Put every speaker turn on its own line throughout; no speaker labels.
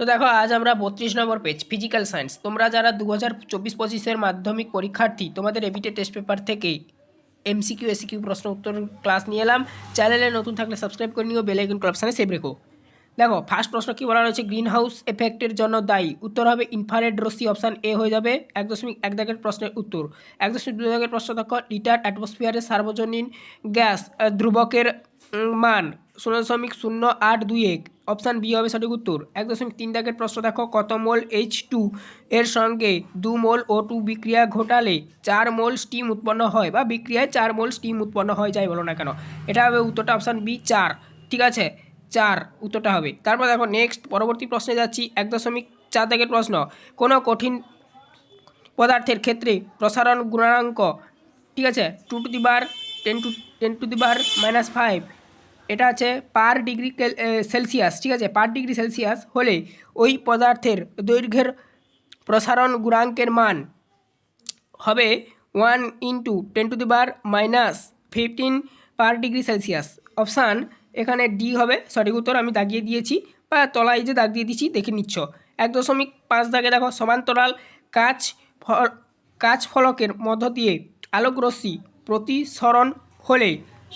তো দেখো, আজ আমরা বত্রিশ নম্বর পেজ ফিজিক্যাল সায়েন্স তোমরা যারা দু হাজার চব্বিশ পঁচিশের মাধ্যমিক পরীক্ষার্থী, তোমাদের এবিটে টেস্ট পেপার থেকে এমসিকিউ এসিকিউ প্রশ্ন উত্তর ক্লাস নিয়ে এলাম। চ্যানেলে নতুন থাকলে সাবস্ক্রাইব করে নিও বেলাইকন ক্লাবসানে সেভ রেখো। দেখো ফার্স্ট প্রশ্ন কি বলা রয়েছে? গ্রিন হাউস এফেক্টের জন্য দায়ী। উত্তর হবে ইনফারেড রশ্মি অপশান এ হয়ে যাবে। এক দশমিক এক দাগের প্রশ্নের উত্তর। এক দশমিক দুই দাগের প্রশ্ন দেখো লিটার অ্যাটমসফিয়ারের সার্বজনীন গ্যাস ধ্রুবকের মান শূন্য দশমিক শূন্য আট দুই এক। অপশান বি হবে সঠিক উত্তর। এক দশমিক তিন দাগের প্রশ্ন দেখো, কত মোল এইচ টু এর সঙ্গে দু মোল ও টু বিক্রিয়া ঘটালে চার মোল স্টিম উৎপন্ন হয় বা বিক্রিয়ায় চার মোল স্টিম উৎপন্ন হয়, যাই বলো না কেন। এটা হবে উত্তরটা অপশান বি, চার। ঠিক আছে? চার উত্তরটা হবে। তারপর দেখো নেক্সট পরবর্তী প্রশ্নে যাচ্ছি। এক দশমিক চার দাগের প্রশ্ন। কোনো কঠিন পদার্থের ক্ষেত্রে প্রসারণ গুণাঙ্ক, ঠিক আছে? Two to the bar ten to ten to the bar minus five এটা আছে পার ডিগ্রি সেলসিয়াস, ঠিক আছে? পার ডিগ্রি সেলসিয়াস হলে ওই পদার্থের দৈর্ঘ্যের প্রসারণ গুণাঙ্কের মান হবে one into ten to the bar minus fifteen per degree Celsius. Option এখানে ডি হবে, সঠিক উত্তর আমি দাগিয়ে দিয়েছি বা তলায় যে দাগ দিয়ে দিয়েছি দেখে নিচ্ছ। এক দশমিক পাঁচ দাগে দেখো, সমান্তরাল কাচ কাচ ফলকের মধ্য দিয়ে আলোক রশ্মি প্রতিসরণ হলে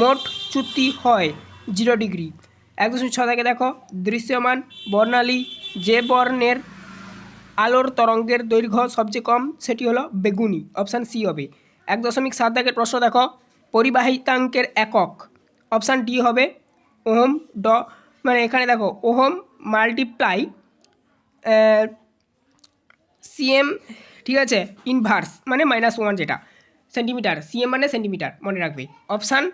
মোট চ্যুতি হয়। Zero degree. এক দশমিক ছ দাগে দেখো, দৃশ্যমান, বর্ণালী, যে বর্ণের আলোর তরঙ্গের দৈর্ঘ্য সবচেয়ে কম, সেটি হলো বেগুনি অপশান সি হবে। এক দশমিক সাত দাগের প্রশ্ন দেখো, পরিবাহিতাঙ্কের একক অপশান ডি হবে, ওহম ড মানে এখানে দেখো, ওহম মাল্টিপ্লাই সিএম ঠিক আছে ইনভার্স মানে মাইনাস ওয়ান যেটা সেন্টিমিটার সিএম মানে সেন্টিমিটার মনে রাখবে। অপশান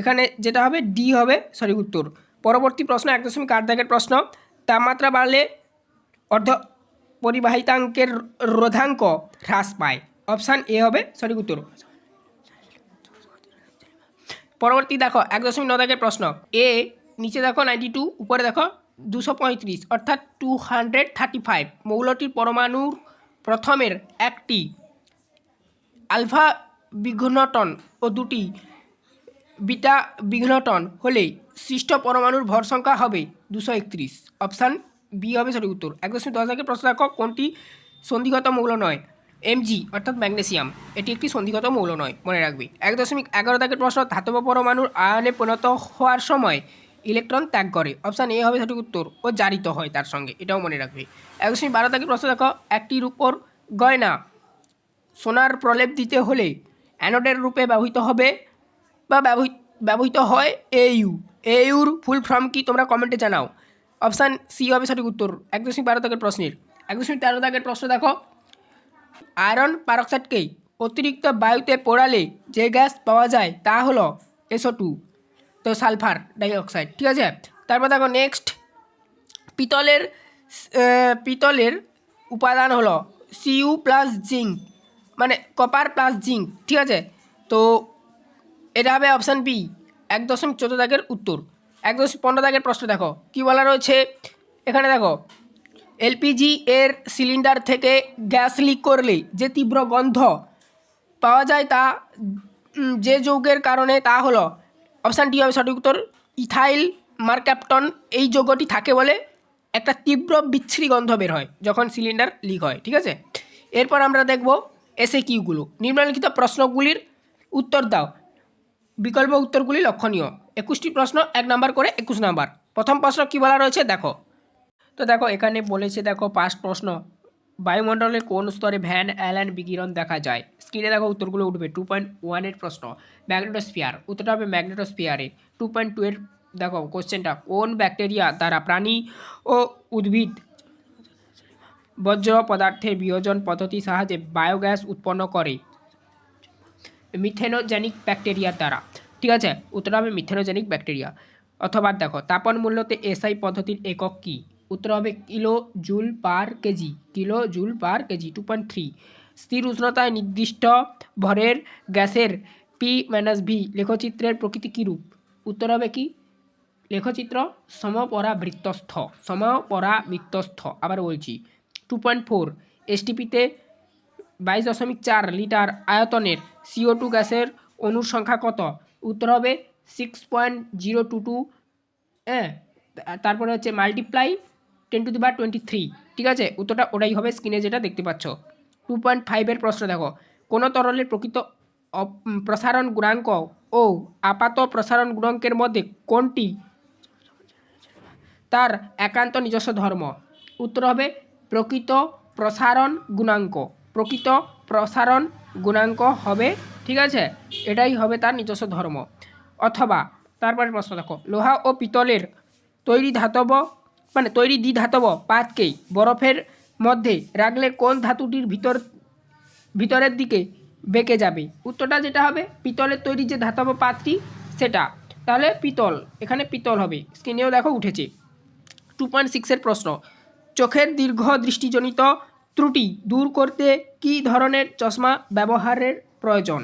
এখানে যেটা হবে ডি হবে সরি উত্তর। পরবর্তী প্রশ্ন, এক দশমিক আট দাগের প্রশ্ন। তাপমাত্রা বাড়লে অর্ধ পরিবাহিতাঙ্কের রোধাঙ্ক হ্রাস পায়। অপশান এ হবে সঠিক উত্তর। পরবর্তী দেখো, এক দশমিক দাগের প্রশ্ন। এ নিচে দেখো নাইনটি টু উপরে দেখো দুশো পঁয়ত্রিশ, অর্থাৎ টু হান্ড্রেড থার্টি ফাইভ মৌলটির পরমাণুর প্রথমের একটি আলফা বিঘ্নটন ও দুটি বিটা বিঘ্নটন হলে সৃষ্ট পরমাণুর ভর সংখ্যা হবে দুশো একত্রিশ। অপশান বি হবে সঠিক উত্তর। এক দশমিক দশ দাগের প্রশ্ন দেখো কোনটি সন্ধিগত মৌল নয়? এমজি, অর্থাৎ ম্যাগনেসিয়াম। এটি একটি সন্ধিগত মৌল নয়, মনে রাখবে। এক দশমিক এগারো দাগের প্রশ্ন, ধাতব পরমাণুর আয়নে পরিণত হওয়ার সময় ইলেকট্রন ত্যাগ করে। অপশান এ হবে সঠিক উত্তর ও জারিত হয় তার সঙ্গে, এটাও মনে রাখবে। এক দশমিক বারো দাগের প্রশ্ন দেখো একটির উপর গয়না সোনার প্রলেপ দিতে হলে অ্যানোডের রূপে ব্যবহৃত হবে বা ব্যবহৃত হয় এইউ এইউর ফুল ফর্ম কি তোমরা কমেন্টে জানাও। অপশান সি হবে সঠিক উত্তর। এক দশমিক বারো দাগের প্রশ্নের। এক দশমিক তেরো দাগের প্রশ্ন দেখো। আয়রন পারক্সাইডকেই অতিরিক্ত বায়ুতে পোড়ালে যে গ্যাস পাওয়া যায় তা হলো এসও টু তো সালফার ডাইঅক্সাইড ঠিক আছে? তারপর দেখো নেক্সট পিতলের পিতলের উপাদান হলো সিইউ প্লাস জিঙ্ক মানে কপার প্লাস জিঙ্ক ঠিক আছে? তো এটা হবে অপশান বি এক দশমিক চোদ্দ দাগের উত্তর। এক দশমিক পনেরো দাগের প্রশ্ন দেখো, কী বলা রয়েছে? এখানে দেখো এলপিজি এর সিলিন্ডার থেকে গ্যাস লিক করলে যে তীব্র গন্ধ পাওয়া যায় তা যে যৌগের কারণে তা হলো অপশান ডি হবে সঠিক উত্তর ইথাইল মার্ক্যাপটন এই যৌগটি থাকে বলে একটা তীব্র বিচ্ছিরি গন্ধ বের হয় যখন সিলিন্ডার লিক হয়, ঠিক আছে? এরপর আমরা দেখব এসে কিউগুলো নিম্নলিখিত প্রশ্নগুলির উত্তর দাও। বিকল্প উত্তরগুলি লক্ষণীয়। একুশটি প্রশ্ন, এক নাম্বার করে একুশ নাম্বার। প্রথম প্রশ্ন কী বলা রয়েছে? দেখো। তো দেখো, এখানে বলেছে, দেখো, পাঁচ প্রশ্ন। বায়ুমণ্ডলের কোন স্তরে ভ্যান, অ্যালান বিকিরণ দেখা যায়? স্ক্রিনে দেখো উত্তরগুলো উঠবে। টু পয়েন্ট ওয়ানের প্রশ্ন ম্যাগনেটোস্ফিয়ার উত্তরটা হবে ম্যাগনেটোস্ফিয়ারে টু পয়েন্ট টু এর, দেখো কোশ্চেনটা কোন ব্যাকটেরিয়া দ্বারা প্রাণী ও উদ্ভিদ বজ্র পদার্থের বিয়োজন পদ্ধতির সাহায্যে বায়োগ্যাস উৎপন্ন করে? মিথেনোজেনিক ব্যাকটেরিয়ার দ্বারা। ঠিক আছে? উত্তর হবে মিথেনোজেনিক ব্যাকটেরিয়া। অথবা দেখো, তাপন মূল্যতে এসআই পদ্ধতির একক কি? উত্তর হবে kilo joule per kg. Kilo joule per kg two point three স্থির উষ্ণতায় নির্দিষ্ট ভরের গ্যাসের পি মাইনাস ভি লেখচিত্রের প্রকৃতি কী রূপ? উত্তর হবে কি? লেখচিত্র সমপরাবৃত্তস্থ। সমপরাবৃত্তস্থ। আবার বলছি টু পয়েন্ট ফোর এসটিপিতে বাইশ দশমিক চার লিটার আয়তনের সিও টু গ্যাসের অণুর সংখ্যা কত? উত্তর হবে six point zero two two হ্যাঁ তারপরে হচ্ছে মাল্টিপ্লাই টেন টু দি বার টোয়েন্টি থ্রি ঠিক আছে? উত্তরটা ওটাই হবে স্ক্রিনে যেটা দেখতে পাচ্ছ। টু পয়েন্ট ফাইভের প্রশ্ন দেখো। কোনো তরলের প্রকৃত প্রসারণ গুণাঙ্ক ও আপাত প্রসারণ গুণাঙ্কের মধ্যে কোনটি তার একান্ত নিজস্ব ধর্ম? উত্তর হবে প্রকৃত প্রসারণ গুণাঙ্ক। প্রকৃত প্রসারণ গুণাঙ্ক হবে, ঠিক আছে? এটাই হবে তার নিজস্ব ধর্ম। অথবা, তারপরে প্রশ্ন দেখো, লোহা ও পিতলের তৈরি ধাতব মানে তৈরি দ্বিধাতব পাতকেই বরফের মধ্যে রাখলে কোন ধাতুটির ভিতর, ভিতরের দিকে বেঁকে যাবে? উত্তরটা যেটা হবে, পিতলের তৈরি যে ধাতব পাতটি সেটা। তাহলে পিতল, এখানে পিতল হবে স্ক্রিনেও দেখো উঠেছে। টু পয়েন্ট সিক্সের প্রশ্ন, চোখের দীর্ঘ দৃষ্টিজনিত ত্রুটি দূর করতে কী ধরনের চশমা ব্যবহারের প্রয়োজন?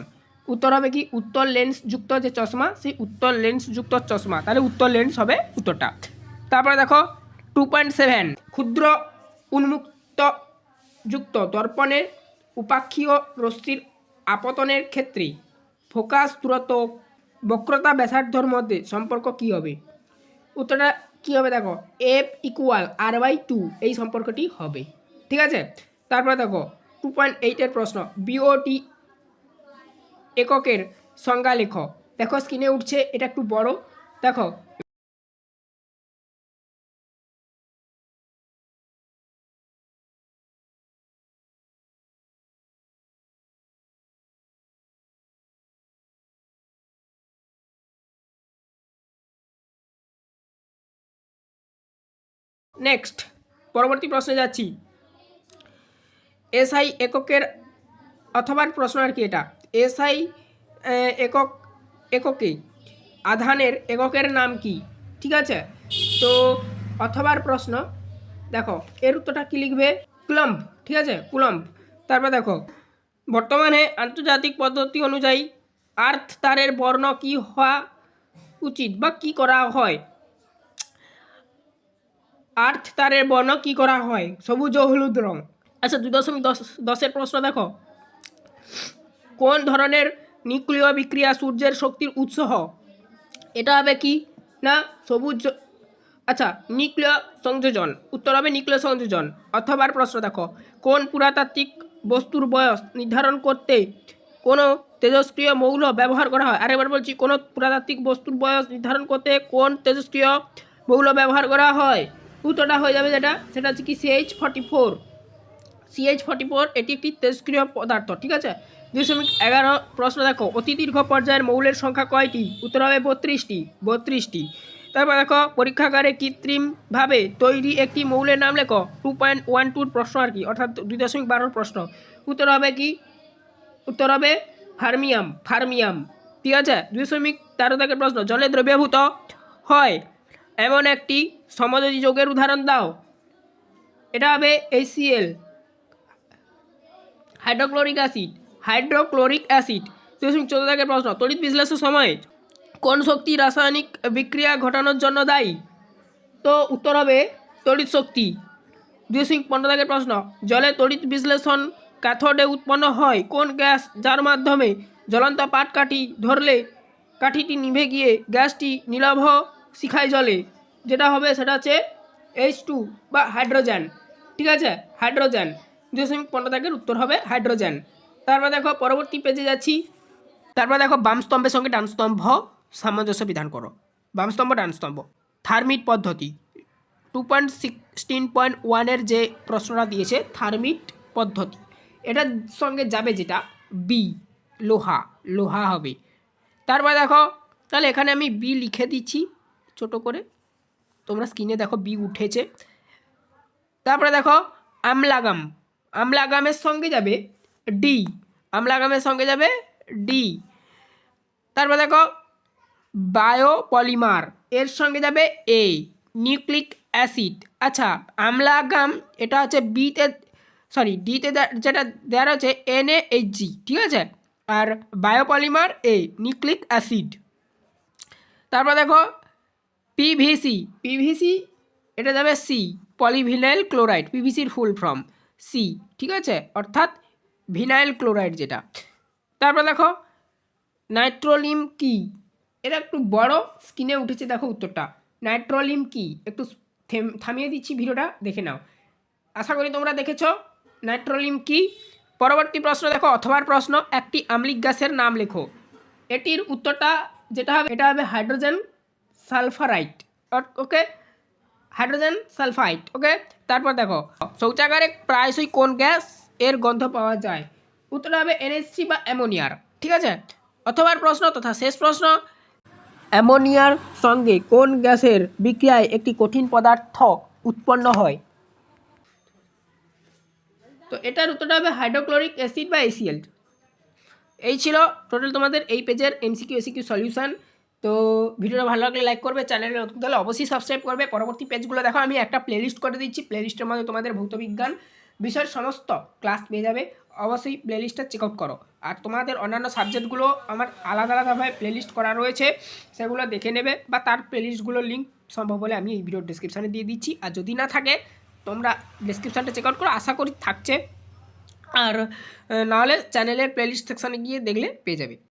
উত্তর হবে কি, উত্তর লেন্স যুক্ত যে চশমা, সেই উত্তর লেন্স যুক্ত চশমা। তাহলে উত্তর লেন্স হবে উত্তরটা। তারপরে দেখো টু পয়েন্ট সেভেন ক্ষুদ্র উন্মুক্ত যুক্ত দর্পণের উপাক্ষীয় রশ্মির আপতনের ক্ষেত্রে ফোকাস, দূরত্ব, বক্রতা, ব্যাসার্ধর মধ্যে সম্পর্ক কী হবে? উত্তরটা কী হবে দেখো F equal R by two এই সম্পর্কটি হবে। ঠিক আছে? তারপরে দেখো টু পয়েন্ট এইটের প্রশ্ন বিওটি এককের সংজ্ঞা লেখো। দেখো স্ক্রিনে উঠছে, এটা একটু বড়। দেখো নেক্সট পরবর্তী প্রশ্নে যাচ্ছি। এসআই এককের অথবা প্রশ্ন আর কি এটা? এসআই একক, এককে। আধানের এককের নাম কি? ঠিক আছে? তো অথবার প্রশ্ন। দেখো, এর উত্তরটা কী লিখবে? কুলম্ব। ঠিক আছে? কুলম্ব। তারপর দেখো, বর্তমানে আন্তর্জাতিক পদ্ধতি অনুযায়ী আর্থ তারের বর্ণ কি হওয়া উচিত বা কি করা হয়? আর্থ তারের বর্ণ কি করা হয়? সবুজ ও হলুদ রং। আচ্ছা দুই দশমিক দশ, দশের প্রশ্ন দেখো। কোন ধরনের নিউক্লিয় বিক্রিয়া সূর্যের শক্তির উৎস? এটা হবে কি? না, সবুজ আচ্ছা নিউক্লিয় সংযোজন। উত্তর হবে নিউক্লিয় সংযোজন। অথবা প্রশ্ন দেখো, কোন পুরাতাত্ত্বিক বস্তুর বয়স নির্ধারণ করতে কোনো তেজস্ক্রিয় মৌল ব্যবহার করা হয়? আরেকবার বলছি, কোনো পুরাতাত্ত্বিক বস্তুর বয়স নির্ধারণ করতে কোন তেজস্ক্রিয় মৌল ব্যবহার করা হয়? উত্তরটা হয়ে যাবে যেটা, সেটা হচ্ছে কি CH forty four CH forty four এটি একটি তেজস্ক্রিয় পদার্থ, ঠিক আছে? দুই দশমিক এগারো, প্রশ্ন দেখো, অতি দীর্ঘ পর্যায়ের মৌলের সংখ্যা কয়টি? উত্তর হবে বত্রিশটি বত্রিশটি। তারপর দেখো, পরীক্ষাগারে কৃত্রিমভাবে তৈরি একটি মৌলের নাম লেখো টু পয়েন্ট ওয়ান টুর প্রশ্ন আর কি, অর্থাৎ দুই দশমিক বারোর প্রশ্ন। উত্তর হবে কি? উত্তর হবে ফার্মিয়াম ফার্মিয়াম ঠিক আছে? দুই দশমিক তেরো থেকে প্রশ্ন, জলে দ্রব্যভূত হয়, এমন একটি সমযোজী যোগের উদাহরণ দাও। এটা হবে HCL hydrochloric acid hydrochloric acid. দশমিক চোদ্দ থেকে প্রশ্ন, তড়িৎ বিশ্লেষণ সময়, কোন শক্তি রাসায়নিক বিক্রিয়া ঘটানোর জন্য দায়ী? তো উত্তর হবে তড়িৎ শক্তি। দশমিক পনেরো থেকে প্রশ্ন, জলে তড়িৎ বিশ্লেষণ ক্যাথোডে উৎপন্ন হয়, কোন গ্যাস যার মাধ্যমে জ্বলন্ত পাটকাঠি ধরলে কাঠিটি নিভে গিয়ে গ্যাসটি নীলাভ শিখায় জলে? যেটা হবে সেটা হচ্ছে এইচ টু বা হাইড্রোজেন ঠিক আছে? হাইড্রোজেন দুই দশমিক পনেরো দাগের উত্তর হবে হাইড্রোজেন। তারপর দেখো পরবর্তী পেজে যাচ্ছি। তারপর দেখো বাম স্তম্ভের সঙ্গে ডান স্তম্ভ সামঞ্জস্য বিধান করো। বাম স্তম্ভ, ডান স্তম্ভ। থার্মিট পদ্ধতি। টু পয়েন্ট সিক্সটিন পয়েন্ট ওয়ানের যে প্রশ্নটা দিয়েছে, থার্মিট পদ্ধতি। এটার সঙ্গে যাবে যেটা? বি লোহা। লোহা হবে। তারপর দেখো, তাহলে এখানে আমি বি লিখে দিচ্ছি, ছোট করে। তোমরা স্ক্রিনে দেখো বি উঠেছে। তারপরে দেখো, আমলাগাম। আমলাগামের সঙ্গে যাবে ডি। আমলাগামের সঙ্গে যাবে ডি। তারপর দেখো, বায়োপলিমার, এর সঙ্গে যাবে এ, নিউক্লিক অ্যাসিড। আচ্ছা আমলাগাম, এটা হচ্ছে বিতে, সরি, ডিতে যেটা দেওয়া রয়েছে, এন এইচ, জি, ঠিক আছে? আর বায়োপলিমার, এ, নিউক্লিক অ্যাসিড। তারপর দেখো পিভিসি পিভিসি এটা যাবে সি পলিভিনাইল ক্লোরাইড পিভিসির ফুল ফর্ম। সি ঠিক আছে? অর্থাৎ ভিনাইল ক্লোরাইড যেটা। তারপর দেখো, নাইট্রোলিম কি? এটা একটু বড় স্ক্রিনে উঠেছে, দেখো উত্তরটা। নাইট্রোলিম কি? একটু থেম- থামিয়ে দিচ্ছি ভিডিওটা, দেখে নাও। আশা করি তোমরা দেখেছ। নাইট্রোলিম কি? পরবর্তী প্রশ্ন দেখো, অথবার প্রশ্ন, একটি আম্লিক গ্যাসের নাম লেখো। এটির উত্তরটা যেটা হবে, এটা হবে hydrogen sulphite. Okay? Hydrogen sulphide okay তারপর দেখো, শৌচাগারে প্রায়শই কোন গ্যাস এর গন্ধ পাওয়া যায়? উত্তরটা হবে এনএসসি বা অ্যামোনিয়ার, ঠিক আছে? অথবা প্রশ্ন তথা শেষ প্রশ্ন। অ্যামোনিয়ার সঙ্গে কোন গ্যাসের বিক্রিয়ায় একটি কঠিন পদার্থ উৎপন্ন হয়? তো এটার উত্তরটা হবে হাইড্রোক্লোরিক অ্যাসিড বা এসিএল এই ছিল টোটাল তোমাদের এই পেজের এমসিকিউ এসিকিউ সলিউশন তো ভিডিওটা ভালো লাগলে লাইক করবে চ্যানেলে নতুন তাহলে অবশ্যই সাবস্ক্রাইব করবে। পরবর্তী পেজগুলো দেখো, আমি একটা প্লেলিস্ট করে দিচ্ছি। প্লেলিস্টের মধ্যে তোমাদের ভৌতবিজ্ঞান বিষয়ের সমস্ত ক্লাস পেয়ে যাবে। অবশ্যই প্লেলিস্টটা চেক আউট করো। আর তোমাদের অন্যান্য সাবজেক্টগুলো আমার আলাদা আলাদাভাবে প্লেলিস্ট করা রয়েছে, সেগুলো দেখে নেবে বা তার প্লেলিস্টগুলোর লিঙ্ক সম্ভব হলে আমি এই ভিডিওর ডিসক্রিপশানে দিয়ে দিচ্ছি। আর যদি না থাকে, তোমরা ডিসক্রিপশানটা চেক আউট করো, আশা করি থাকছে। আর নাহলে চ্যানেলের প্লেলিস্ট সেকশানে গিয়ে দেখলে পেয়ে যাবে।